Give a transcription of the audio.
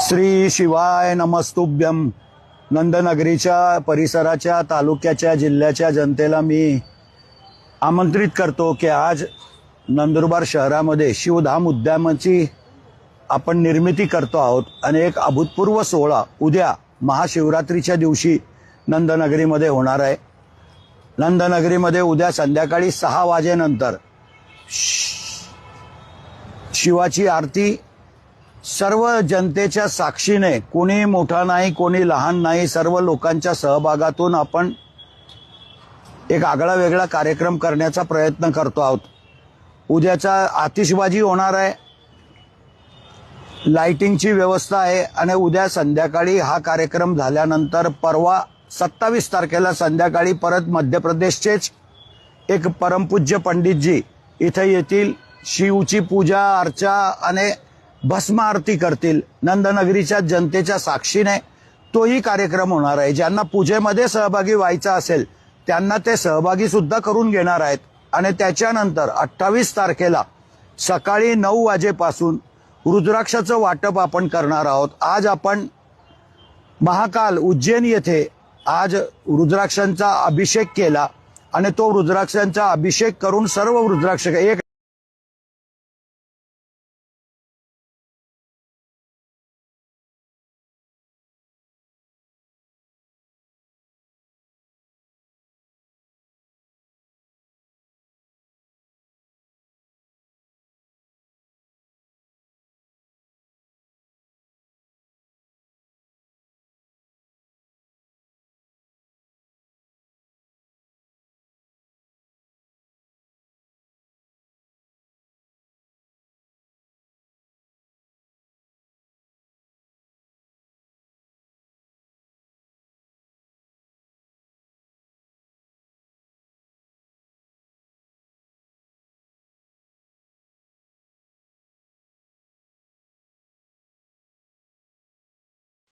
श्री शिवाय नमस्तुभ्यम नंदनगरीच्या परिसराच्या तालुक्याच्या जिल्ह्याच्या जनतेला मी आमंत्रित करतो की आज नंदुरबार शहरामध्ये शिवधाम उद्यामाची आपण निर्मिती करतो आहोत. आणि एक अभूतपूर्व सोहळा उद्या महाशिवरात्रीच्या दिवशी नंदनगरीमध्ये होणार आहे. नंदनगरीमध्ये उद्या संध्याकाळी सहा वाजेनंतर शिवाची आरती सर्व जनतेच्या साक्षीने कोणी मोठा नाही कोणी लहान नाही सर्व लोकांच्या सहभागातून आपण एक आगळा वेगळा कार्यक्रम करण्याचा प्रयत्न करतो आहोत. उद्याचा आतिषबाजी होणार आहे. लाइटिंगची व्यवस्था आहे आणि उद्या संध्याकाळी हा कार्यक्रम झाल्यानंतर परवा सत्तावीस तारखेला संध्याकाळी परत मध्य प्रदेशचेच एक परमपूज्य पंडितजी इथे येतील. शिवची पूजा अर्चा आणि भस्म आरती करतील. नंदनगरीच्या जनतेच्या साक्षीने तोही कार्यक्रम होणार आहे. ज्यांना पूजेमध्ये सहभागी व्हायचा असेल त्यांना ते सहभागी सुद्धा करून घेणार आहेत. आणि त्याच्यानंतर अठ्ठावीस तारखेला सकाळी नऊ वाजेपासून रुद्राक्षाचं वाटप आपण करणार आहोत. आज आपण महाकाल उज्जैन येथे आज रुद्राक्षांचा अभिषेक केला. आणि तो रुद्राक्षांचा अभिषेक करून सर्व रुद्राक्ष एक